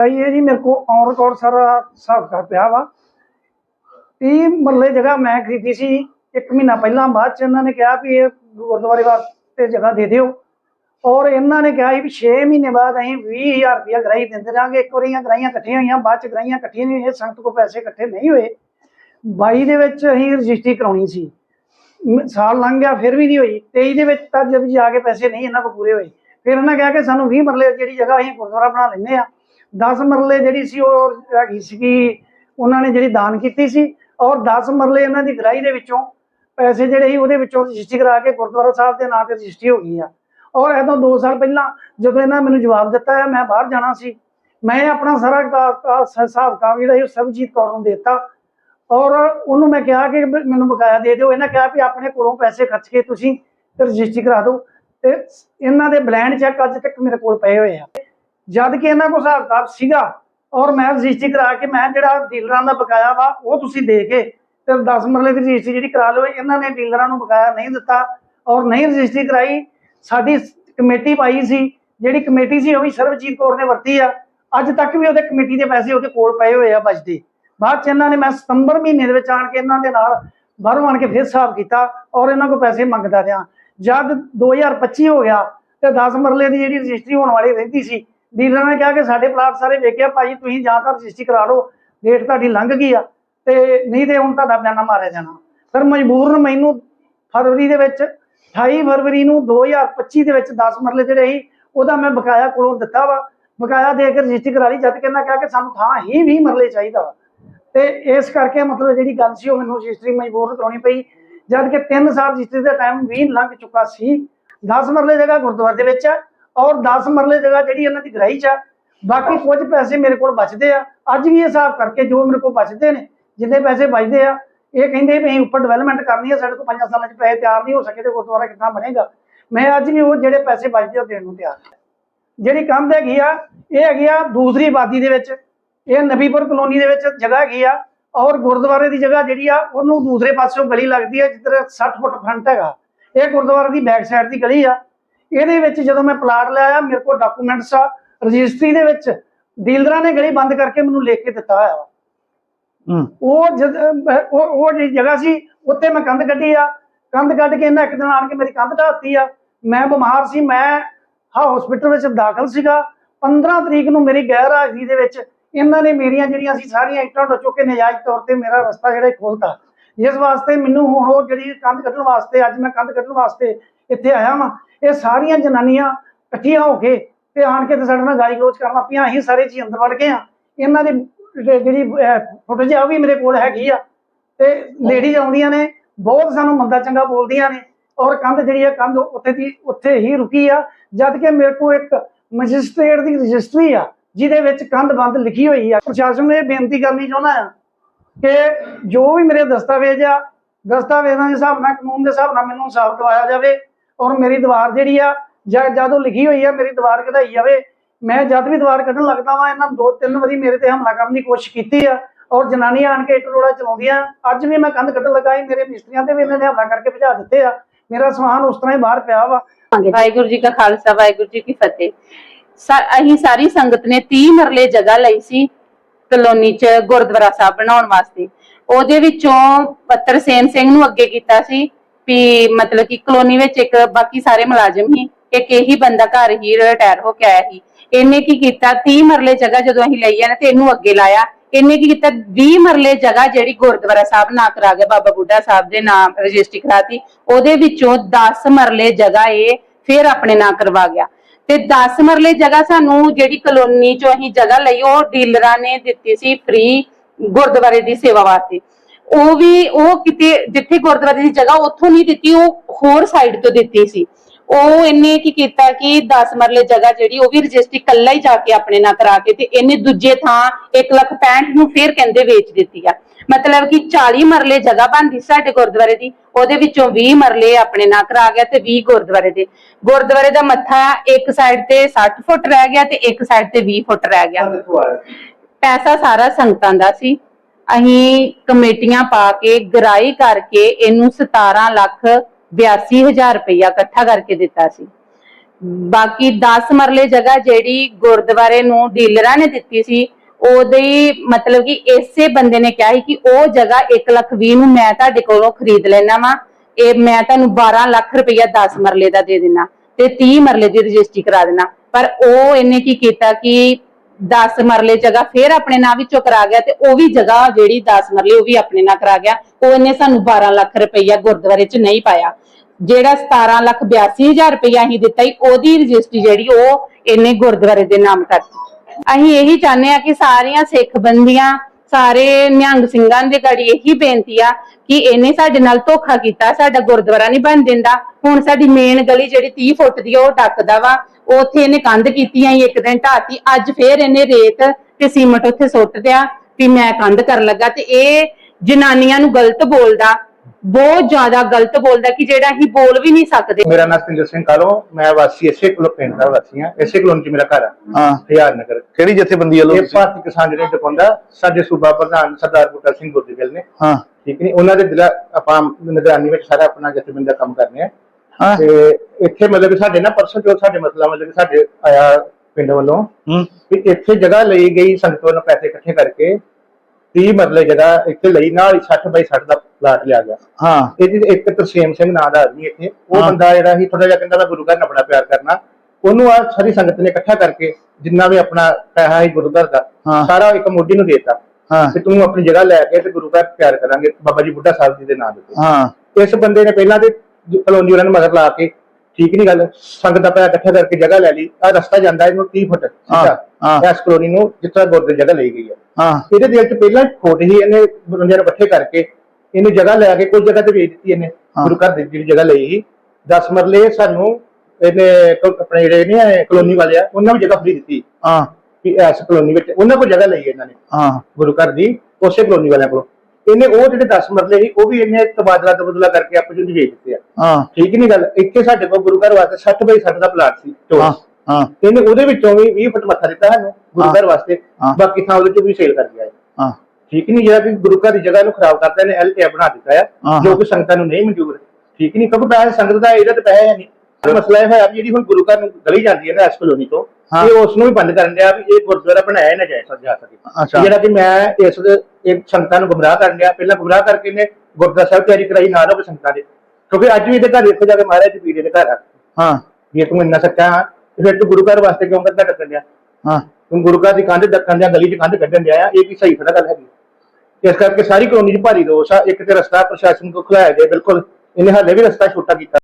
ਭਾਈ ਇਹ ਜੀ, ਮੇਰੇ ਕੋ ਔਨ ਰਿਕਾਰਡ ਸਾਰਾ ਹਿਸਾਬ ਪਿਆ ਵਾ। ਇਹ ਮਰਲੇ ਜਗ੍ਹਾ ਮੈਂ ਖਰੀਦੀ ਸੀ, ਇੱਕ ਮਹੀਨਾ ਪਹਿਲਾਂ। ਬਾਅਦ ਚ ਇਹਨਾਂ ਨੇ ਕਿਹਾ ਵੀ ਇਹ ਗੁਰਦੁਆਰੇ ਵਾਸਤੇ ਜਗ੍ਹਾ ਦੇ ਦਿਓ। ਔਰ ਇਹਨਾਂ ਨੇ ਕਿਹਾ ਸੀ ਵੀ 6 ਮਹੀਨੇ ਬਾਅਦ ਅਸੀਂ 20000 ਰੁਪਇਆ ਗ੍ਰਾਈ ਦਿੰਦੇ ਰਾਂਗੇ ਇੱਕ ਵਾਰੀਆਂ ਗਰਾਈਆਂ ਇਕੱਠੀਆਂ ਹੋਈਆਂ, ਬਾਅਦ ਚ ਗਰਾਈਆਂ ਇਕੱਠੀਆਂ ਨਹੀਂ ਹੋਈਆਂ, ਸੰਗਤ ਕੋ ਪੈਸੇ ਇਕੱਠੇ ਨਹੀਂ ਹੋਏ। 22 ਦੇ ਵਿੱਚ ਅਸੀਂ ਰਜਿਸਟਰੀ ਕਰਾਉਣੀ ਸੀ। ਸਾਲ ਲੰਘ ਗਿਆ, ਫਿਰ ਵੀ ਨਹੀਂ ਹੋਈ। 23 ਦੇ ਵਿੱਚ ਤਾਂ ਜਦ ਜਾ ਕੇ ਪੈਸੇ ਨਹੀਂ, ਇਹਨਾਂ ਕੋ ਪੂਰੇ ਹੋਏ। ਫਿਰ ਇਹਨਾਂ ਕਿਹਾ ਕਿ ਸਾਨੂੰ 20 ਮਰਲੇ ਜਿਹੜੀ ਜਗ੍ਹਾ ਅਸੀਂ ਗੁਰਦੁਆਰਾ ਬਣਾ ਲੈਂਦੇ ਆ 10 ਮਰਲੇ ਜਿਹੜੀ ਸੀ ਉਹ ਹੈਗੀ ਸੀਗੀ, ਉਹਨਾਂ ਨੇ ਜਿਹੜੀ ਦਾਨ ਕੀਤੀ ਸੀ, ਔਰ 10 ਮਰਲੇ ਇਹਨਾਂ ਦੀ ਗਰਾਈ ਦੇ ਵਿੱਚੋਂ ਪੈਸੇ ਜਿਹੜੇ ਸੀ ਉਹਦੇ ਵਿੱਚੋਂ ਰਜਿਸਟਰੀ ਕਰਾ ਕੇ ਗੁਰਦੁਆਰਾ ਸਾਹਿਬ ਦੇ ਨਾਂ ਤੇ ਰਜਿਸਟਰੀ ਹੋ ਗਈ ਆ। ਔਰ ਇਹ ਤੋਂ 2 ਸਾਲ ਪਹਿਲਾਂ ਜਦੋਂ ਇਹਨਾਂ ਮੈਨੂੰ ਜਵਾਬ ਦਿੱਤਾ ਹੈ ਮੈਂ ਬਾਹਰ ਜਾਣਾ ਸੀ, ਮੈਂ ਆਪਣਾ ਸਾਰਾ ਹਿਸਾਬ ਕਿਤਾਬ ਜਿਹੜਾ ਸੀ ਉਹ ਸਰਬਜੀਤ ਕੌਰ ਨੂੰ ਦੇ ਦਿੱਤਾ। ਔਰ ਉਹਨੂੰ ਮੈਂ ਕਿਹਾ ਕਿ ਮੈਨੂੰ ਬਕਾਇਆ ਦੇ ਦਿਓ, ਇਹਨਾਂ ਕਿਹਾ ਵੀ ਆਪਣੇ ਕੋਲੋਂ ਪੈਸੇ ਖਰਚ ਕੇ ਤੁਸੀਂ ਰਜਿਸਟਰੀ ਕਰਾ ਦਿਓ। ਤੇ ਇਹਨਾਂ ਦੇ ਬਲੈਂਡ ਚੈੱਕ ਅੱਜ ਤੱਕ ਮੇਰੇ ਕੋਲ ਪਏ ਹੋਏ ਆ। ਜਦ ਕਿ ਇਹਨਾਂ ਕੋਲ ਹਿਸਾਬ ਕਿਤਾਬ ਸੀਗਾ ਔਰ ਮੈਂ ਰਜਿਸਟਰੀ ਕਰਾ ਕੇ ਮੈਂ ਜਿਹੜਾ ਡੀਲਰਾਂ ਦਾ ਬਕਾਇਆ ਵਾ ਉਹ ਤੁਸੀਂ ਦੇ ਕੇ ਤੇ 10 ਮਰਲੇ ਦੀ ਰਜਿਸਟਰੀ ਜਿਹੜੀ ਕਰਾ ਲਓ, ਇਹਨਾਂ ਨੇ ਡੀਲਰਾਂ ਨੂੰ ਬਕਾਇਆ ਨਹੀਂ ਦਿੱਤਾ ਔਰ ਨਹੀਂ ਰਜਿਸਟਰੀ ਕਰਾਈ। ਸਾਡੀ ਕਮੇਟੀ ਪਾਈ ਸੀ, ਜਿਹੜੀ ਕਮੇਟੀ ਸੀ ਉਹ ਵੀ ਸਰਬਜੀਤ ਕੌਰ ਨੇ ਵਰਤੀ ਆ। ਅੱਜ ਤੱਕ ਵੀ ਉਹਦੇ ਕਮੇਟੀ ਦੇ ਪੈਸੇ ਉਹਦੇ ਕੋਲ ਪਏ ਹੋਏ ਆ ਬਚਦੇ। ਬਾਅਦ ਚ ਇਹਨਾਂ ਨੇ ਮੈਂ ਸਤੰਬਰ ਮਹੀਨੇ ਦੇ ਵਿੱਚ ਆਣ ਕੇ ਇਹਨਾਂ ਦੇ ਨਾਲ ਬਾਹਰੋਂ ਆਣ ਕੇ ਫਿਰ ਹਿਸਾਬ ਕੀਤਾ ਔਰ ਇਹਨਾਂ ਕੋਲ ਪੈਸੇ ਮੰਗਦਾ ਰਿਹਾ। ਜਦ 2025 ਹੋ ਗਿਆ ਤੇ 10 ਮਰਲੇ ਦੀ ਜਿਹੜੀ ਰਜਿਸਟਰੀ ਹੋਣ ਵਾਲੀ ਰਹਿੰਦੀ ਸੀ ਡੀਲਰ ਨੇ ਕਿਹਾ ਕਿ ਸਾਡੇ ਪਲਾਟ ਸਾਰੇ ਵੇਖਿਆ ਭਾਜੀ ਤੁਸੀਂ ਜਾਂ ਤਾਂ ਰਜਿਸਟਰੀ ਕਰਾ ਲਓ ਡੇਟ ਤੁਹਾਡੀ ਲੰਘ ਗਈ ਆ, ਤੇ ਨਹੀਂ ਤੇ ਹੁਣ ਤੁਹਾਡਾ ਬਿਆਨਾ ਮਾਰਿਆ ਜਾਣਾ। ਫਿਰ ਮਜਬੂਰਨ ਮੈਨੂੰ ਫਰਵਰੀ ਦੇ ਵਿੱਚ 28 ਫਰਵਰੀ ਨੂੰ 2025 ਦੇ ਵਿੱਚ 10 ਮਰਲੇ ਜਿਹੜੇ ਸੀ, ਉਹਦਾ ਮੈਂ ਬਕਾਇਆ ਕੋਲੋਂ ਦਿੱਤਾ ਵਾ। ਬਕਾਇਆ ਦੇ ਕੇ ਰਜਿਸਟਰੀ ਕਰਾ ਲਈ, ਜਦ ਕਿ ਇਹਨਾਂ ਕਿਹਾ ਕਿ ਸਾਨੂੰ ਥਾਂ ਹੀ 20 ਮਰਲੇ ਚਾਹੀਦਾ ਵਾ। ਤੇ ਇਸ ਕਰਕੇ ਮਤਲਬ ਜਿਹੜੀ ਗੱਲ ਸੀ, ਉਹ ਮੈਨੂੰ ਰਜਿਸਟਰੀ ਮਜਬੂਰ ਕਰਾਉਣੀ ਪਈ। ਜਦ ਕਿ 3 ਸਾਲ ਰਜਿਸਟਰੀ ਦਾ ਟਾਈਮ ਵੀ ਲੰਘ ਚੁੱਕਾ ਸੀ। 10 ਮਰਲੇ ਜਗ੍ਹਾ ਗੁਰਦੁਆਰੇ ਦੇ ਵਿੱਚ ਆ। ਔਰ 10 ਮਰਲੇ ਜਗ੍ਹਾ ਜਿਹੜੀ ਇਹਨਾਂ ਦੀ ਗਰਾਈ ਚ ਆ, ਬਾਕੀ ਕੁਝ ਪੈਸੇ ਮੇਰੇ ਕੋਲ ਬਚਦੇ ਆ। ਅੱਜ ਵੀ ਇਹ ਹਿਸਾਬ ਕਰਕੇ ਜੋ ਮੇਰੇ ਕੋਲ ਬਚਦੇ ਨੇ, ਜਿੰਨੇ ਪੈਸੇ ਬਚਦੇ ਆ, ਇਹ ਕਹਿੰਦੇ ਵੀ ਅਸੀਂ ਉੱਪਰ ਡਿਵੈਲਪਮੈਂਟ ਕਰਨੀ ਆ, ਸਾਡੇ ਕੋਲ 5 ਸਾਲਾਂ ਚ ਪੈਸੇ ਤਿਆਰ ਨਹੀਂ ਹੋ ਸਕੇ ਤੇ ਗੁਰਦੁਆਰਾ ਕਿੱਦਾਂ ਬਣੇਗਾ। ਮੈਂ ਅੱਜ ਵੀ ਉਹ ਜਿਹੜੇ ਪੈਸੇ ਬਚਦੇ ਉਹ ਦੇਣ ਨੂੰ ਤਿਆਰ ਜਿਹੜੀ ਕੰਧ ਹੈਗੀ ਆ, ਇਹ ਹੈਗੀ ਆ ਦੂਸਰੀ ਆਬਾਦੀ ਦੇ ਵਿੱਚ, ਇਹ ਨਬੀਪੁਰ ਕਲੋਨੀ ਦੇ ਵਿੱਚ ਜਗ੍ਹਾ ਹੈਗੀ ਆ, ਔਰ ਗੁਰਦੁਆਰੇ ਦੀ ਜਗ੍ਹਾ ਜਿਹੜੀ ਆ, ਉਹਨੂੰ ਦੂਸਰੇ ਪਾਸਿਓਂ ਗਲੀ ਲੱਗਦੀ ਹੈ ਜਿੱਧਰ 60 ਫੁੱਟ ਫਰੰਟ ਹੈਗਾ। ਇਹ ਗੁਰਦੁਆਰੇ ਦੀ ਬੈਕ ਸਾਈਡ ਦੀ ਗਲੀ ਆ। ਇਹਦੇ ਵਿੱਚ ਜਦੋਂ ਮੈਂ ਪਲਾਟ ਲਿਆ ਮੇਰੇ ਕੋਲ ਡਾਕੂਮੈਂਟਸ ਆ ਰਜਿਸਟਰੀ ਦੇ ਵਿੱਚ ਡੀਲਰਾਂ ਨੇ ਗਲੀ ਬੰਦ ਕਰਕੇ ਮੈਨੂੰ ਲਿਖ ਕੇ ਦਿੱਤਾ ਹੋਇਆ ਉਹ ਉਹ ਉਹ ਜਿਹੜੀ ਜਗ੍ਹਾ ਸੀ ਉੱਤੇ ਮੈਂ ਕੰਧ ਕੱਢੀ ਆ। ਕੰਧ ਕੱਢ ਕੇ ਇਹਨਾਂ ਇੱਕ ਦਿਨ ਆਣ ਕੇ ਮੇਰੀ ਕੰਧ ਢਾਤੀ ਆ। ਮੈਂ ਬਿਮਾਰ ਸੀ ਮੈਂ ਹਾਂ ਹਸਪੀਟਲ ਵਿੱਚ ਦਾਖਲ ਸੀਗਾ। 15 ਤਰੀਕ ਨੂੰ ਮੇਰੀ ਗੈਰ ਹਾਜ਼ਰੀ ਦੇ ਵਿੱਚ ਇਹਨਾਂ ਨੇ ਮੇਰੀਆਂ ਜਿਹੜੀਆਂ ਸੀ ਸਾਰੀਆਂ ਇੱਟਾਂ ਢੋ ਚੁੱਕ ਕੇ ਨਜਾਇਜ਼ ਤੌਰ ਤੇ ਮੇਰਾ ਰਸਤਾ ਜਿਹੜਾ ਖੋਲਤਾ ਇਸ ਵਾਸਤੇ ਮੈਨੂੰ ਹੁਣ ਉਹ ਜਿਹੜੀ ਕੰਧ ਕੱਢਣ ਵਾਸਤੇ ਅੱਜ ਮੈਂ ਕੰਧ ਕੱਢਣ ਵਾਸਤੇ ਇੱਥੇ ਆਇਆ ਵਾਂ। ਇਹ ਸਾਰੀਆਂ ਜਨਾਨੀਆਂ ਇਕੱਠੀਆਂ ਹੋ ਕੇ ਤੇ ਆਣ ਕੇ ਤੇ ਸਾਡੇ ਨਾਲ ਗਾਲੀ ਗਲੋਚ ਕਰਨ ਲੱਗ ਅਸੀਂ ਸਾਰੇ ਜੀ ਅੰਦਰ ਵੜ ਗਏ ਆ ਇਹਨਾਂ ਦੀ ਜਿਹੜੀ- ਜਿਹੜੀ ਫੁਟੇਜ ਆ ਵੀ ਮੇਰੇ ਕੋਲ ਹੈਗੀ ਆ। ਤੇ ਲੇਡੀਜ਼ ਆਉਂਦੀਆਂ ਨੇ, ਬਹੁਤ ਸਾਨੂੰ ਮੰਦਾ ਚੰਗਾ ਬੋਲਦੀਆਂ ਨੇ। ਔਰ ਕੰਧ ਜਿਹੜੀ ਆ, ਕੰਧ ਉੱਥੇ ਦੀ, ਉੱਥੇ ਹੀ ਰੁਕੀ ਆ। ਜਦ ਕਿ ਮੇਰੇ ਕੋਲ ਇੱਕ ਮੈਜਿਸਟ੍ਰੇਟ ਦੀ ਰਜਿਸਟਰੀ ਆ, ਜਿਹਦੇ ਵਿੱਚ ਕੰਧ ਬੰਦ ਲਿਖੀ ਹੋਈ ਆ। ਪ੍ਰਸ਼ਾਸਨ ਨੂੰ ਇਹ ਬੇਨਤੀ ਕਰਨੀ ਚਾਹੁੰਦਾ ਆ ਕਿ ਜੋ ਵੀ ਮੇਰੇ ਦਸਤਾਵੇਜ਼ ਆ, ਦਸਤਾਵੇਜ਼ਾਂ ਦੇ ਹਿਸਾਬ ਨਾਲ, ਕਾਨੂੰਨ ਦੇ ਹਿਸਾਬ ਨਾਲ ਮੈਨੂੰ ਇਨਸਾਫ ਦਿਵਾਇਆ ਜਾਵੇ। ਔਰ ਮੇਰੀ ਦੀਵਾਰ ਜਿਹੜੀ ਆ ਜਦੋਂ ਲਿਖੀ ਹੋਈ ਆ, ਮੇਰੀ ਦੀਵਾਰ ਕਢਾਈ ਜਾਵੇ, ਮੈਂ ਜਦ ਵੀ ਦੀਵਾਰ ਕੱਢਣ ਲੱਗਦਾ ਵਾਂ, ਇਹਨਾਂ ਦੋ ਤਿੰਨ ਵਾਰੀ ਮੇਰੇ ਤੇ ਹਮਲਾ ਕਰਨ ਦੀ ਕੋਸ਼ਿਸ਼ ਕੀਤੀ ਆ, ਔਰ ਜਨਾਨੀਆਂ ਆਣ ਕੇ ਇੱਟ ਚਲਾਉਂਦੀਆਂ। ਅੱਜ ਵੀ ਮੈਂ ਕੰਧ ਕੱਢਣ ਲੱਗਾ ਮੇਰੇ ਮਿਸਤਰੀਆਂ ਤੇ ਵੀ ਇਹਨਾਂ ਨੇ ਹਮਲਾ ਕਰਕੇ ਭਜਾ ਦਿੱਤੇ ਆ। ਮੇਰਾ ਸਮਾਨ ਉਸ ਤਰ੍ਹਾਂ ਹੀ ਬਾਹਰ ਪਿਆ ਵਾ। ਵਾਹਿਗੁਰੂ ਜੀ ਕਾ ਖਾਲਸਾ, ਵਾਹਿਗੁਰੂ ਜੀ ਕੀ ਫਤਿਹ। ਅਸੀਂ ਸਾਰੀ ਸੰਗਤ ਨੇ 30 ਮਰਲੇ ਜਗ੍ਹਾ ਲਈ ਸੀ, ਕਲੋਨੀ ਚ ਗੁਰਦੁਆਰਾ ਸਾਹਿਬ ਬਣਾਉਣ ਵਾਸਤੇ। ਉਹਦੇ ਵਿੱਚੋਂ ਪੱਤਰ ਸੇਨ ਸਿੰਘ ਨੂੰ ਅੱਗੇ ਕੀਤਾ ਸੀ ਵੀ ਮਤਲਬ ਕਿ ਕਲੋਨੀ ਵਿੱਚ ਇੱਕ ਬਾਕੀ ਸਾਰੇ ਮੁਲਾਜ਼ਮ ਹੀ ਇੱਕ ਇਹੀ ਬੰਦਾ ਘਰ ਹੀ ਰਿਟਾਇਰ ਹੋ ਕੇ ਆਇਆ ਸੀ। ਇਹਨੇ ਕੀ ਕੀਤਾ? 30 ਮਰਲੇ ਜਗ੍ਹਾ ਜਦੋਂ ਅਸੀਂ ਲਈ ਆ ਤੇ ਇਹਨੂੰ ਅੱਗੇ ਲਾਇਆ। ਇਹਨੇ ਕੀ ਕੀਤਾ? 20 ਮਰਲੇ ਜਗ੍ਹਾ ਜਿਹੜੀ ਗੁਰਦੁਆਰਾ ਸਾਹਿਬ ਨਾਂ ਕਰਾ ਗਿਆ ਬਾਬਾ ਬੁੱਢਾ ਸਾਹਿਬ ਦੇ ਨਾਮ ਰਜਿਸਟਰੀ ਕਰਾਤੀ। ਉਹਦੇ ਵਿੱਚੋਂ 10 ਮਰਲੇ ਜਗ੍ਹਾ ਇਹ ਫਿਰ ਆਪਣੇ ਨਾਂ ਕਰਵਾ ਗਿਆ। ਤੇ 10 ਮਰਲੇ ਜਗ੍ਹਾ ਸਾਨੂੰ ਜਿਹੜੀ ਕਲੋਨੀ ਚੋਂ ਅਸੀਂ ਜਗ੍ਹਾ ਲਈ, ਉਹ ਡੀਲਰਾਂ ਨੇ ਦਿੱਤੀ ਸੀ ਫ੍ਰੀ ਗੁਰਦੁਆਰੇ ਦੀ ਸੇਵਾ ਵਾਸਤੇ। ਉਹ ਵੀ ਉਹ ਕਿਤੇ ਜਿੱਥੇ ਗੁਰਦੁਆਰੇ ਦੀ ਜਗ੍ਹਾ ਉੱਥੋਂ ਨਹੀਂ ਦਿੱਤੀ ਉਹ ਹੋਰ ਸਾਈਡ ਤੋਂ ਦਿੱਤੀ ਸੀ। ਉਹ ਇਹਨੇ ਕੀ ਕੀਤਾ ਕਿ 10 ਮਰਲੇ ਜਗ੍ਹਾ ਜਿਹੜੀ ਉਹ ਵੀ ਰਜਿਸਟਰੀ ਕੱਲਾ ਹੀ ਜਾ ਕੇ ਆਪਣੇ ਨਾਂ ਕਰਾ ਕੇ ਤੇ ਇਹਨੇ ਦੂਜੇ ਥਾਂ 1,65 ਨੂੰ ਫੇਰ ਕਹਿੰਦੇ ਵੇਚ ਦਿੱਤੀ ਆ। ਮਤਲਬ ਕਿ 40 ਮਰਲੇ ਜਗ੍ਹਾ ਬਣਦੀ ਸਾਡੇ ਗੁਰਦੁਆਰੇ ਦੀ ਉਹਦੇ ਵਿੱਚੋਂ 20 ਮਰਲੇ ਆਪਣੇ ਨਾਂ ਕਰਾ ਗਿਆ ਤੇ 20 ਗੁਰਦੁਆਰੇ ਦੇ। ਗੁਰਦੁਆਰੇ ਦਾ ਮੱਥਾ ਇੱਕ ਸਾਈਡ ਤੇ 60 ਫੁੱਟ ਰਹਿ ਗਿਆ ਤੇ ਇੱਕ ਸਾਈਡ ਤੇ 20 ਫੁੱਟ ਰਹਿ ਗਿਆ। ਪੈਸਾ ਸਾਰਾ ਸੰਗਤਾਂ ਦਾ ਸੀ। ਅਸੀਂ ਕਮੇਟੀਆਂ ਪਾ ਕੇ ਗਰਾਈ ਕਰਕੇ ਇਹਨੂੰ 17 ਲੱਖ 82000 ਰੁਪਇਆ ਇਕੱਠਾ ਕਰਕੇ ਦਿੱਤਾ ਸੀ। ਬਾਕੀ 10 ਮਰਲੇ ਜਗ੍ਹਾ ਜਿਹੜੀ ਗੁਰਦੁਆਰੇ ਨੂੰ ਡੀਲਰਾਂ ਨੇ ਦਿੱਤੀ ਸੀ, ਉਹਦੇ ਮਤਲਬ ਕਿ ਇਸੇ ਬੰਦੇ ਨੇ ਕਿਹਾ ਸੀ ਕਿ ਉਹ ਜਗ੍ਹਾ 1 ਲੱਖ 20 ਨੂੰ ਮੈਂ ਤੁਹਾਡੇ ਕੋਲੋਂ ਖਰੀਦ ਲੈਣਾ ਵਾ। ਇਹ ਮੈਂ ਤੁਹਾਨੂੰ 12 ਲੱਖ ਰੁਪਇਆ 10 ਮਰਲੇ ਦਾ ਦੇ ਦੇਣਾ ਤੇ 30 ਮਰਲੇ ਦੀ ਰਜਿਸਟਰੀ ਕਰਾ ਦੇਣਾ ਪਰ ਉਹ ਇਹਨੇ ਕੀ ਕੀਤਾ ਕਿ 10 ਮਰਲੇ ਜਗ੍ਹਾ ਫੇਰ ਆਪਣੇ ਨਾਂ ਵਿੱਚੋਂ ਕਰਾ ਗਿਆ ਤੇ ਉਹ ਵੀ ਜਗ੍ਹਾ ਜਿਹੜੀ 10 ਮਰਲੇ ਉਹ ਵੀ ਆਪਣੇ ਨਾਂ ਕਰਾ ਗਿਆ। ਉਹ ਇਹਨੇ ਸਾਨੂੰ 12 ਲੱਖ ਰੁਪਇਆ ਗੁਰਦੁਆਰੇ 'ਚ ਨਹੀਂ ਪਾਇਆ। ਜਿਹੜਾ 17 ਲੱਖ 82000 ਰੁਪਇਆ ਅਸੀਂ ਦਿੱਤਾ ਹੀ ਉਹਦੀ ਰਜਿਸਟਰੀ ਜਿਹੜੀ ਉਹ ਇਹਨੇ ਗੁਰਦੁਆਰੇ ਦੇ ਨਾਮ ਕਰਤੀ। ਅਸੀਂ ਇਹੀ ਚਾਹੁੰਦੇ ਆ ਕਿ ਸਾਰੀਆਂ ਸਿੱਖ ਬੰਦੀਆਂ ਸਾਰੇ ਨਿਹੰਗ ਸਿੰਘਾਂ ਦੇ ਗੜੀ ਇਹੀ ਬੇਨਤੀ ਆ ਕਿ ਇਹਨੇ ਸਾਡੇ ਨਾਲ ਧੋਖਾ ਕੀਤਾ ਸਾਡਾ ਗੁਰਦੁਆਰਾ ਨਹੀਂ ਬਣ ਦਿੰਦਾ। ਹੁਣ ਸਾਡੀ ਮੇਨ ਗਲੀ ਜਿਹੜੀ 30 ਫੁੱਟ ਦੀ ਆ, ਉਹ ਡੱਕਦਾ ਵਾ। ਉੱਥੇ ਇਹਨੇ ਕੰਧ ਕੀਤੀ ਆ ਇੱਕ ਦਿਨ ਢਾਤੀ। ਅੱਜ ਫੇਰ ਇਹਨੇ ਰੇਤ ਤੇ ਸੀਮਟ ਉੱਥੇ ਸੁੱਟ ਦਿਆ ਵੀ ਮੈਂ ਕੰਧ ਕਰਨ ਲੱਗਾ ਤੇ ਇਹ ਜਨਾਨੀਆਂ ਨੂੰ ਗਲਤ ਬੋਲਦਾ। ਬਹੁਤ ਜ਼ਿਆਦਾ ਗਲਤ ਬੋਲਦਾ ਕਿ ਜਿਹੜਾ ਅਸੀਂ ਬੋਲ ਵੀ ਨਹੀਂ ਸਕਦੇ। ਮੇਰਾ ਨਾਮ ਸਤਿੰਦਰ ਸਿੰਘ ਕਾਲੋ ਮੈਂ ਵਾਸੀ ਇਸੇ ਕੋਲ ਪਿੰਡ ਦਾ ਵਾਸੀ ਹਾਂ ਇਸੇ ਕਲੋਨੀ ਚ ਮੇਰਾ ਘਰ ਆ। ਹਾਂ। ਨਗਰ। ਕਿਹੜੀ ਜਥੇਬੰਦੀ ਵੱਲੋਂ ਇਹ ਤੁਸੀਂ? ਭਾਰਤੀ ਕਿਸਾਨ ਜਿਹੜੇ ਟਪਾਉਂਦਾ ਸਾਡੇ ਸੂਬਾ ਪ੍ਰਧਾਨ ਸਰਦਾਰ ਬੂਟਾ ਸਿੰਘ ਗੁਰਦੇਵਲ ਨੇ। ਹਾਂ। ਠੀਕ ਨਹੀਂ ਉਹਨਾਂ ਦੇ ਜ਼ਿਲ੍ਹਾ ਆਪਾਂ ਨਿਗਰਾਨੀ ਵਿੱਚ ਸਾਰਾ ਆਪਣਾ ਜਥੇਬੰਦੀ ਦਾ ਕੰਮ ਕਰਨੇ ਆ। ਹਾਂ। ਤੇ ਇੱਥੇ ਮਤਲਬ ਕਿ ਸਾਡੇ ਨਾ ਪਰਸੋਂ ਜੋ ਸਾਡੇ ਮਸਲਾ ਮਤਲਬ ਕਿ ਸਾਡੇ ਆਇਆ ਪਿੰਡ ਵੱਲੋਂ ਹੂੰ। ਕਿ ਇੱਥੇ ਜਗ੍ਹਾ ਲਈ ਗਈ ਸੰਗਤ ਵੱਲੋਂ ਪੈਸੇ ਇਕੱਠੇ ਕਰਕੇ 30 ਮਰਲੇ ਜਗ੍ਹਾ ਇੱਥੇ ਲਈ ਨਾਲ ਹੀ 60 ਬਾਈ 60 ਦਾ ਪਲਾਟ ਲਿਆ ਗਿਆ। ਹਾਂ। ਇਹਦੀ ਇੱਕ ਤਰਸੇਮ ਸਿੰਘ ਨਾਂ ਦਾ ਆਦਮੀ ਇੱਥੇ। ਉਹ। ਬੰਦਾ ਜਿਹੜਾ ਸੀ ਥੋੜਾ ਜਿਹਾ ਕਹਿੰਦਾ ਮੈਂ ਗੁਰੂ ਘਰ ਨਾਲ ਬੜਾ ਪਿਆਰ ਕਰਨਾ। ਉਹਨੂੰ ਆ ਸਾਰੀ ਸੰਗਤ ਨੇ ਇਕੱਠਾ ਕਰਕੇ ਜਿੰਨਾ ਵੀ ਆਪਣਾ ਪੈਸਾ ਸੀ ਗੁਰੂ ਘਰ ਦਾ। ਸਾਰਾ ਇੱਕ ਮੋਢੀ ਨੂੰ ਦੇਤਾ। ਹਾਂ। ਤੇ ਤੂੰ ਆਪਣੀ ਜਗ੍ਹਾ ਲੈ ਕੇ ਤੇ ਗੁਰੂ ਘਰ ਪਿਆਰ ਕਰਾਂਗੇ। ਬਾਬਾ ਜੀ ਬੁੱਢਾ ਸਾਹਿਬ ਜੀ ਦੇ ਨਾਮ ਤੇ ਹਾਂ। ਇਸ ਬੰਦੇ ਨੇ ਪਹਿਲਾਂ ਤੇ ਕਲੋਨੀ ਵਾਲਿਆਂ ਨੂੰ ਮਗਰ ਲਾ ਕੇ ਠੀਕ ਨਹੀਂ ਗੱਲ ਸੰਗਤ ਦਾ ਪੈਸਾ ਇਕੱਠਾ ਕਰਕੇ ਜਗ੍ਹਾ ਲੈ ਲਈ ਆ ਰਸਤਾ ਜਾਂਦਾ ਇਹਨੂੰ 30 ਫੁੱਟ। ਸਿੱਧਾ ਇਸ ਕਲੋਨੀ ਨੂੰ ਜਿੱਥੇ ਗੁਰਦੇ ਜਗ੍ਹਾ ਲਈ ਗਈ ਹੈ ਹਾਂ। ਇਹਦੇ ਦਿਲ 'ਚ ਪਹਿਲਾਂ ਖੋਟ ਹੀ ਇਹਨੇ ਬੰਦਿਆਂ ਨੂੰ ਇਕੱਠੇ ਕਰਕੇ ਇਹਨੂੰ ਜਗ੍ਹਾ ਲੈ ਕੇ ਕੋਈ ਜਗ੍ਹਾ ਤੇ ਵੇਚ ਦਿੱਤੀ ਇਹਨੇ। ਗੁਰੂ ਘਰ ਦੀ ਜਿਹੜੀ ਜਗ੍ਹਾ ਲਈ ਸੀ। 10 ਮਰਲੇ ਸਾਨੂੰ ਇਹਨੇ ਆਪਣੇ ਜਿਹੜੇ ਨੇ ਕਲੋਨੀ ਵਾਲੇ ਆ ਉਹਨਾਂ ਨੂੰ ਜਗ੍ਹਾ ਫਰੀ ਦਿੱਤੀ। ਹਾਂ। ਕਿ ਇਸ ਕਲੋਨੀ ਵਿੱਚ ਉਹਨਾਂ ਕੋਲ ਜਗ੍ਹਾ ਲਈ ਇਹਨਾਂ ਨੇ ਹਾਂ। ਗੁਰੂ ਘਰ ਦੀ ਉਸੇ ਕਲੋਨੀ ਵਾਲਿਆਂ ਕੋਲੋਂ। ਇਹਨੇ ਉਹ ਜਿਹੜੇ 10 ਮਰਲੇ ਸੀ ਉਹ ਵੀ ਇਹਨੇ ਤਬਾਦਲਾ ਤਬਦਲਾ ਕਰਕੇ ਆਪਸ ਵਿੱਚ ਵੇਚ ਦਿੱਤੇ ਆ। ਹਾਂ। ਠੀਕ ਨਹੀਂ ਗੱਲ? ਇੱਥੇ ਸਾਡੇ ਕੋਲ ਗੁਰੂ ਘਰ ਵਾਸਤੇ 60 ਬਾਈ 60 ਦਾ ਪਲਾਟ ਸੀ ਹਾਂ। ਹਾਂ। ਇਹਨੇ ਉਹਦੇ ਵਿੱਚੋਂ ਵੀ 20 ਫੁੱਟ ਮੱਥਾ ਦਿੱਤਾ ਸਾਨੂੰ ਗੁਰੂ। ਘਰ ਵਾਸਤੇ। ਬਾਕੀ ਥਾਂ ਉਹਦੇ ਚੋਂ ਵੀ ਸੇਲ ਕਰ ਗਿਆ ਹੈ। ਠੀਕ ਨਹੀਂ ਜਿਹੜਾ ਕਿ ਗੁਰੂ ਘਰ ਦੀ ਜਗ੍ਹਾ ਨੂੰ ਖਰਾਬ ਕਰਦਾ ਨੇ ਐਲਟੀਆ ਬਣਾ ਦਿੱਤਾ ਹਾਂ। ਜੋ ਕਿ ਸੰਗਤਾਂ ਨੂੰ ਨਹੀਂ ਮਨਜ਼ੂਰ। ਠੀਕ ਨਹੀਂ ਕਿਉਂਕਿ ਪੈਸੇ ਸੰਗਤ ਦਾ ਇਹਦਾ ਤੇ ਪੈਸੇ ਹੈ ਨਹੀਂ ਮਸਲਾ ਇਹ ਹੋਇਆ ਜਿਹੜੀ ਹੁਣ ਗੁਰੂ ਘਰ ਨੂੰ ਗਲੀ ਜਾਂਦੀ ਹੈ ਨਾ ਇਸ ਕਲੋਨੀ ਤੋਂ ਹਾਂ। ਇਹ ਉਸ ਨੂੰ ਵੀ ਬੰਦ ਕਰਨ ਦਿਆ ਵੀ ਇਹ ਗੁਰਦੁਆਰਾ ਬਣਾਇਆ ਨਾ ਜਾਏ ਜਾ ਸਕੇ ਅੱਛਾ। ਜਿਹੜਾ ਕਿ ਮੈਂ ਇਸ ਦੇ ਇਹ ਸੰਗਤਾਂ ਨੂੰ ਗੁੰਮਰਾਹ ਕਰਨ ਦਿਆ ਪਹਿਲਾਂ ਗੁੰਮਰਾਹ ਕਰਕੇ ਇਹਨੇ ਗੁਰਦੁਆਰਾ ਸਾਹਿਬ ਤਿਆਰੀ ਕਰਾਈ ਨਾਲ ਉਹ ਸੰਗਤਾਂ ਦੇ। ਕਿਉਂਕਿ ਅੱਜ ਵੀ ਇਹਦੇ ਘਰ ਇੱਥੇ ਜਾ ਕੇ ਮਹਾਰਾਜ ਜੀ ਪੀੜੇ ਦੇ ਘਰ ਆ। ਹਾਂ। ਜੇ ਤੂੰ ਇੰਨਾ ਸੱਚਾ ਹਾਂ ਤੇ ਫਿਰ ਤੂੰ ਗੁਰੂ ਘਰ ਵਾਸਤੇ ਕਿਉਂ ਕਰਦਾ ਟੱਕਣ ਦਿਆ ਹਾਂ। ਤੂੰ ਗੁਰੂ ਘਰ ਦੀ ਕੰਧ ਡੱਕਣ ਦਿਆ ਗਲੀ 'ਚ ਕੰਧ ਕੱਢਣ ਦਿਆ ਇਹ ਵੀ ਸਹੀ ਥੋੜਾ ਗੱਲ ਹੈਗੀ। ਇਸ ਕਰਕੇ ਸਾਰੀ ਕਲੋਨੀ 'ਚ ਭਾਰੀ ਰੋਸ ਆ। ਇੱਕ ਤੇ ਰਸਤਾ ਪ੍ਰਸ਼ਾਸਨ ਕੋ ਖੁਲਾਇਆ ਗਿਆ ਬਿਲਕੁਲ। ਇਹਨੇ ਹਾਲੇ ਵੀ ਰਸਤਾ ਛੋਟਾ ਕੀਤਾ।